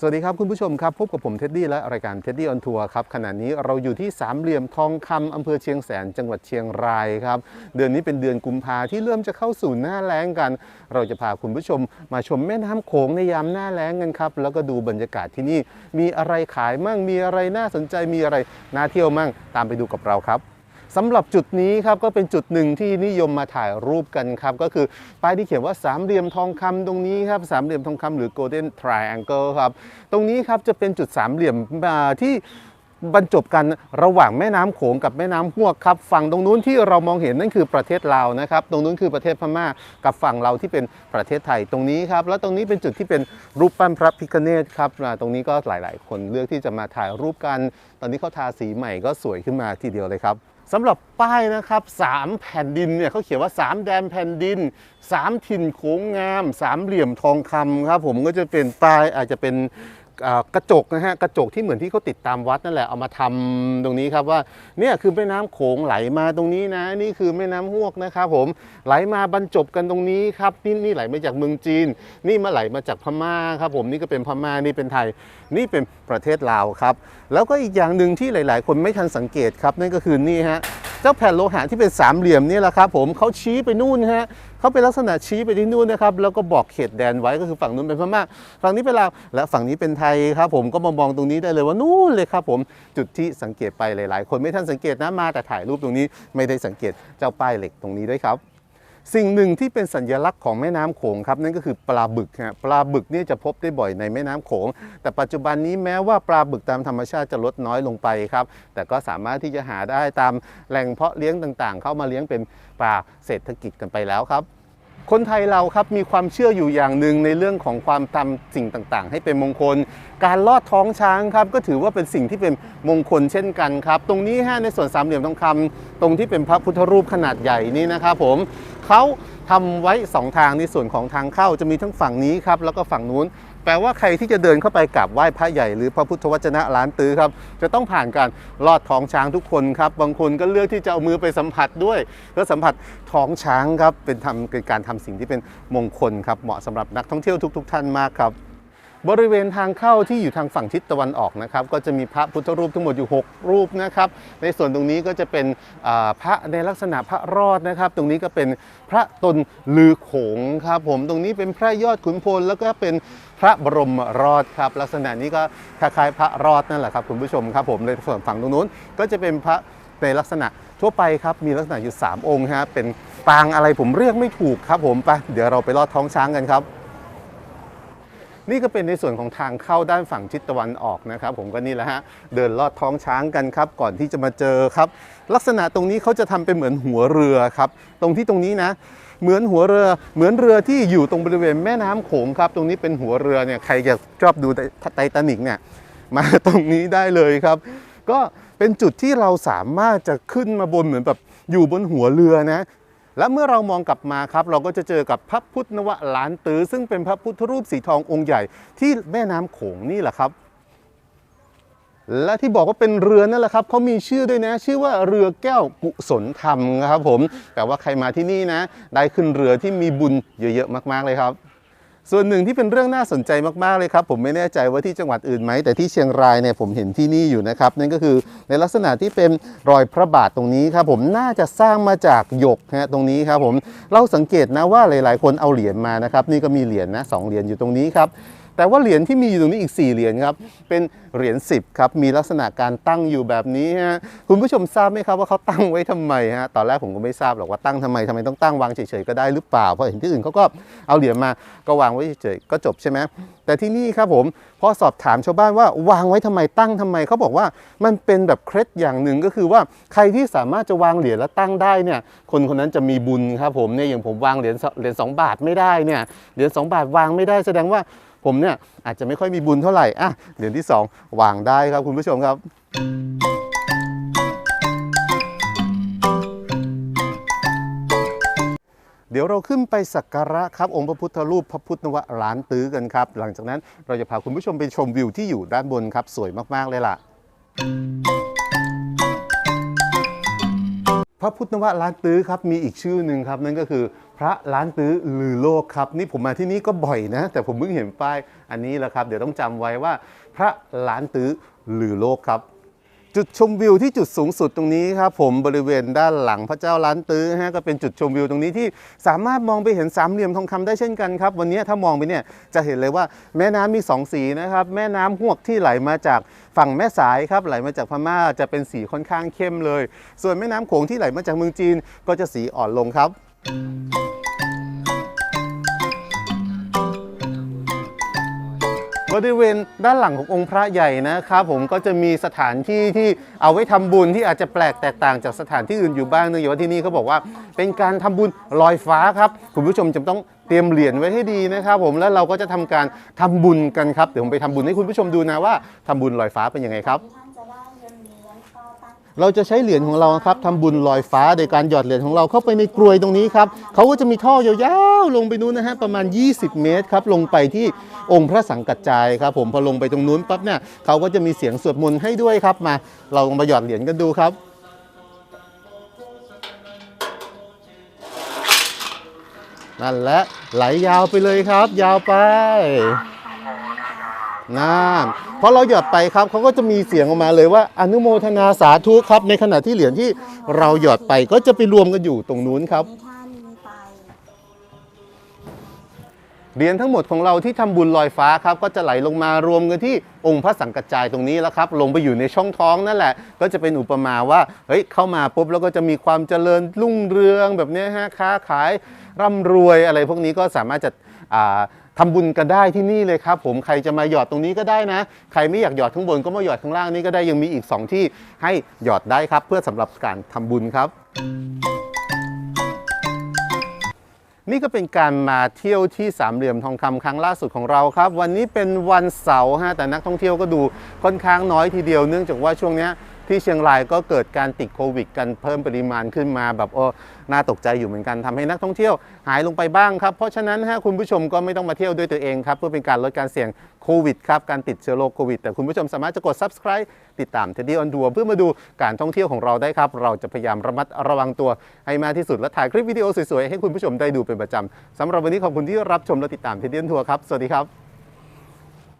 สวัสดีครับคุณผู้ชมครับพบกับผมเท็ดดี้และรายการเท็ดดี้ออนทัวร์ครับขณะนี้เราอยู่ที่สามเหลี่ยมทองคำอำเภอเชียงแสนจังหวัดเชียงรายครับเดือนนี้เป็นเดือนกุมภาที่เริ่มจะเข้าสู่หน้าแล้งกัน เราจะพาคุณผู้ชมมาชมแม่น้ำโขงในยามหน้าแล้งกันครับแล้วก็ดูบรรยากาศที่นี่มีอะไรขายมั่งมีอะไรน่าสนใจมีอะไรน่าเที่ยวมั่งตามไปดูกับเราครับ สำหรับจุดนี้ครับก็เป็นจุดหนึ่งที่นิยมมาถ่ายรูปกันครับ ก็คือป้ายที่เขียนว่าสามเหลี่ยมทองคำตรงนี้ครับสามเหลี่ยมทองคำหรือ golden triangle ครับ ตรงนี้ครับจะเป็นจุดสามเหลี่ยมที่บรรจบกันระหว่างแม่น้ำโขงกับแม่น้ำห้วกครับฝั่งตรงนู้นที่เรามองเห็นนั่นคือประเทศลาวนะครับ ตรงนู้นคือประเทศพม่ากับฝั่งเราที่เป็นประเทศไทยตรงนี้ครับ แล้วตรงนี้เป็นจุดที่เป็นรูปปั้นพระพิฆเนศครับอ่าตรงนี้ก็หลาย ๆ คนเลือกที่จะมาถ่ายรูปกัน ตอนนี้เขาทาสีใหม่ก็สวยขึ้นมาทีเดียวเลยครับ สำหรับป้ายนะครับสามแผ่นดินเนี่ยเขาเขียนว่า 3 แดนแผ่นดิน 3 ถิ่นโค้งงาม สามเหลี่ยมทองคำครับผมก็จะเป็นป้ายอาจจะเป็น กระจกนะฮะกระจกที่เหมือนที่เขาติดตามวัดนั่นแหละเอามาทำตรงนี้ครับว่าเนี่ยคือแม่น้ำโขงไหลมาตรงนี้นะ นี่คือแม่น้ำห้วกนะครับผมไหลมาบรรจบกันตรงนี้ครับนี่นี่ไหลมาจากเมืองจีน นี่มาไหลมาจากพม่าครับผมนี่ก็เป็นพม่านี่เป็นไทย นี่เป็นประเทศลาวครับ แล้วก็อีกอย่างหนึ่งที่หลาย ๆ คนไม่ทันสังเกตครับนั่นก็คือนี่ฮะ จ้าแผ่นโลหะที่เป็นสามเหลี่ยมนี่แหละครับผมเขาชี้ไปนู่นฮะเขาเป็นลักษณะชี้ไปที่นู่นนะครับแล้วก็บอกเขตแดนไว้ก็คือฝั่งนู้นเป็นพม่าฝั่งนี้เป็นลาวและฝั่งนี้เป็นไทยครับผมก็มามองตรงนี้ได้เลยว่านู่นเลยครับผมจุดที่สังเกตไปหลาย ๆ คนไม่ทันสังเกตนะมาแต่ถ่ายรูปตรงนี้ไม่ได้สังเกตเจ้าป้ายเหล็กตรงนี้ด้วยครับ สิ่งหนึ่งที่เป็นสัญลักษณ์ของแม่น้ำโขงครับนั่นก็คือปลาบึกฮะปลาบึกเนี่ยจะพบได้บ่อยในแม่น้ำโขง แต่ปัจจุบันนี้แม้ว่าปลาบึกตามธรรมชาติจะลดน้อยลงไปครับ แต่ก็สามารถที่จะหาได้ตามแหล่งเพาะเลี้ยงต่างๆ เข้ามาเลี้ยงเป็นปลาเศรษฐกิจกันไปแล้วครับ คนไทยเราครับมีความเชื่ออยู่อย่างหนึ่งในเรื่องของความทำสิ่งต่างๆ ให้เป็นมงคล การลอดท้องช้างครับก็ถือว่าเป็นสิ่งที่เป็นมงคลเช่นกันครับ ตรงนี้ฮะในส่วนสามเหลี่ยมทองคำตรงที่เป็นพระพุทธรูปขนาดใหญ่นี้นะครับผมเขาทำไว้สองทางในส่วนของทางเข้าจะมีทั้งฝั่งนี้ครับแล้วก็ฝั่งนู้น แปลว่าใครที่จะเดินเข้าไปกราบไหว้พระใหญ่หรือพระพุทธวจนะล้านตื้อครับ จะต้องผ่านการลอดท้องช้างทุกคนครับ บางคนก็เลือกที่จะเอามือไปสัมผัสด้วยก็สัมผัสท้องช้างครับเป็นทำเป็นการทำสิ่งที่เป็นมงคลครับเหมาะสำหรับนักท่องเที่ยวทุก ๆ ท่านมากครับ บริเวณทางเข้าที่อยู่ทางฝั่งทิศตะวันออกนะครับก็จะมีพระพุทธรูปทั้งหมดอยู่ 6 รูปนะครับในส่วนตรงนี้ก็จะเป็นพระในลักษณะพระรอดนะครับ ตรงนี้ก็เป็นพระตนลือโขงครับผมตรงนี้เป็นพระยอดขุนพลแล้วก็เป็นพระบรมรอดครับ ลักษณะนี้ก็คล้ายๆพระรอดนั่นแหละครับคุณผู้ชมครับผมในส่วนฝั่งตรงนู้นก็จะเป็นพระในลักษณะทั่วไปครับมีลักษณะอยู่ 3 องค์ฮะเป็นปางอะไรผมเรียกไม่ถูกครับผมไปเดี๋ยวเราไปลอดท้องช้างกันครับ นี่ก็เป็นในส่วนของทางเข้าด้านฝั่งทิศตะวันออกนะครับ ผมก็นี่แหละฮะเดินลอดท้องช้างกันครับ ก่อนที่จะมาเจอครับ ลักษณะตรงนี้เขาจะทำเป็นเหมือนหัวเรือครับ ตรงที่ตรงนี้นะเหมือนหัวเรือเหมือนเรือที่อยู่ตรงบริเวณแม่น้ำโขงครับ ตรงนี้เป็นหัวเรือเนี่ยใครจะชอบดูไททานิกเนี่ยมาตรงนี้ได้เลยครับ ก็เป็นจุดที่เราสามารถจะขึ้นมาบนเหมือนแบบอยู่บนหัวเรือนะ และเมื่อเรามองกลับมาครับ เราก็จะเจอกับพระพุทธนวล้านตือ ซึ่งเป็นพระพุทธรูปสีทององค์ใหญ่ที่แม่น้ำโขงนี่แหละครับ และที่บอกว่าเป็นเรือนั่นแหละครับเขามีชื่อด้วยนะ ชื่อว่าเรือแก้วกุศลธรรมครับผมแต่ว่าใครมาที่นี่นะ ได้ขึ้นเรือที่มีบุญเยอะๆมาก ๆเลยครับ ส่วนหนึ่งที่เป็นเรื่องน่าสนใจมากๆเลยครับ ผมไม่แน่ใจว่าที่จังหวัดอื่นไหม แต่ที่เชียงรายเนี่ยผมเห็นที่นี่อยู่นะครับ นั่นก็คือในลักษณะที่เป็นรอยพระบาทตรงนี้ครับผมน่าจะสร้างมาจากหยกฮะตรงนี้ครับผมเราสังเกตนะว่าหลาย ๆ คนเอาเหรียญมานะครับ นี่ก็มีเหรียญนะสองเหรียญอยู่ตรงนี้ครับ แต่ว่าเหรียญที่มีอยู่ตรงนี้อีก 4 เหรียญครับ เป็นเหรียญ10ครับ มีลักษณะการตั้งอยู่แบบนี้ฮะ คุณผู้ชมทราบไหมครับว่าเขาตั้งไว้ทำไมฮะ ตอนแรกผมก็ไม่ทราบหรอกว่าตั้งทำไมทำไมต้องตั้งวางเฉยๆก็ได้หรือเปล่า เพราะเห็นที่อื่นเขาก็เอาเหรียญมา ก็วางไว้เฉยๆก็จบใช่ไหมแต่ที่นี่ครับผม พอสอบถามชาวบ้านว่าวางไว้ทำไมตั้งทำไมเขาบอกว่ามันเป็นแบบเคล็ดอย่างหนึ่งก็คือว่าใครที่สามารถจะวางเหรียญแล้วตั้งได้เนี่ย คนคนนั้นจะมีบุญครับผมเนี่ยอย่างผมวางเหรียญเหรียญสองบาทไม่ได้เนี่ยเหรียญสองบาทวางไม่ได้แสดงว่า ผมเนี่ยอาจจะไม่ค่อยมีบุญเท่าไหร่อะเหรียญที่ 2 วางได้ครับคุณผู้ชมครับ เดี๋ยวเราขึ้นไปสักการะครับองค์พระพุทธรูปพระพุทธนวล้านตื้อกันครับ หลังจากนั้นเราจะพาคุณผู้ชมไปชมวิวที่อยู่ด้านบนครับสวยมากๆเลยล่ะพระพุทธนวล้านตื้อครับมีอีกชื่อหนึ่งครับนั่นก็คือ พระล้านตื้อลือโลกครับ นี่ผมมาที่นี่ก็บ่อยนะ แต่ผมเพิ่งเห็นป้ายอันนี้แหละครับ เดี๋ยวต้องจำไว้ว่า พระล้านตื้อลือโลกครับ จุดชมวิวที่จุดสูงสุดตรงนี้ครับ ผมบริเวณด้านหลังพระเจ้าล้านตื้อฮะก็เป็นจุดชมวิวตรงนี้ที่สามารถมองไปเห็นสามเหลี่ยมทองคำได้เช่นกันครับ วันนี้ถ้ามองไปเนี่ยจะเห็นเลยว่าแม่น้ำมีสองสีนะครับ แม่น้ำหวกที่ไหลมาจากฝั่งแม่สายครับไหลมาจากพม่าจะเป็นสีค่อนข้างเข้มเลย ส่วนแม่น้ำโขงที่ไหลมาจากเมืองจีนก็จะสีอ่อนลงครับ บริเวณด้านหลังขององค์พระใหญ่นะครับผมก็จะมีสถานที่ที่เอาไว้ทำบุญที่อาจจะแปลกแตกต่างจากสถานที่อื่นอยู่บ้างเนื่องจากว่าที่นี่เขาบอกว่าเป็นการทำบุญลอยฟ้าครับ คุณผู้ชมจะต้องเตรียมเหรียญไว้ให้ดีนะครับผมแล้วเราก็จะทำการทำบุญกันครับเดี๋ยวผมไปทำบุญให้คุณผู้ชมดูนะว่าทำบุญลอยฟ้าเป็นยังไงครับ เราจะใช้เหรียญของเราครับทำบุญลอยฟ้าโดยการหยอดเหรียญของเราเข้าไปในกรวยตรงนี้ครับเขาก็จะมีท่อยาวๆลงไปนู้นนะฮะประมาณ 20 เมตรครับลงไปที่องค์พระสังกัจจายครับผมพอลงไปตรงนู้นปั๊บเนี่ยเขาก็จะมีเสียงสวดมนต์ให้ด้วยครับมา เราลองมาหยอดเหรียญกันดูครับนั่นแหละไหลยาวไปเลยครับ ยาวไป นั่นพอเราหยอดไปครับเขาก็จะมีเสียงออกมาเลยว่าอนุโมทนาสาธุครับ ในขณะที่เหรียญที่เราหยอดไปก็จะไปรวมกันอยู่ตรงนู้นครับท่านไปเหรียญทั้งหมดของเราที่ทำบุญลอยฟ้าครับก็จะไหลลงมารวมกันที่องค์พระสังกัจจายตรงนี้แล้วครับลงไปอยู่ในช่องท้องนั่นแหละ ก็จะเป็นอุปมาว่าเฮ้ยเข้ามาปุ๊บแล้วก็จะมีความเจริญรุ่งเรืองแบบนี้ฮะค้าขายร่ำรวยอะไรพวกนี้ก็สามารถจะอ่า ทำบุญกันได้ที่นี่เลยครับผมใครจะมาหยอดตรงนี้ก็ได้นะ ใครไม่อยากหยอดข้างบนก็มาหยอดข้างล่างนี่ก็ได้ยังมีอีกสองที่ให้หยอดได้ครับ เพื่อสำหรับการทำบุญครับนี่ก็เป็นการมาเที่ยวที่สามเหลี่ยมทองคำครั้งล่าสุดของเราครับ วันนี้เป็นวันเสาร์ฮะแต่นักท่องเที่ยวก็ดูค่อนข้างน้อยทีเดียวเนื่องจากว่าช่วงเนี้ย ที่เชียงรายก็เกิดการติดโควิด กันเพิ่มปริมาณขึ้นมาแบบโอ้น่าตกใจอยู่เหมือนกันทำให้นักท่องเที่ยวหายลงไปบ้างครับ เพราะฉะนั้นฮะคุณผู้ชมก็ไม่ต้องมาเที่ยวด้วยตัวเองครับเพื่อเป็นการลดการเสี่ยงโควิดครับการติดเชื้อโรคโควิดแต่คุณผู้ชมสามารถจะกด subscribe ติดตาม Teddy on Tour เพื่อมาดูการท่องเที่ยวของเราได้ครับ เราจะพยายามระมัดระวังตัวให้มากที่สุดและถ่ายคลิปวิดีโอสวยๆให้คุณผู้ชมได้ดูเป็นประจำสำหรับวันนี้ขอบคุณที่รับชมและติดตาม Teddy on Tour ครับสวัสดีครับ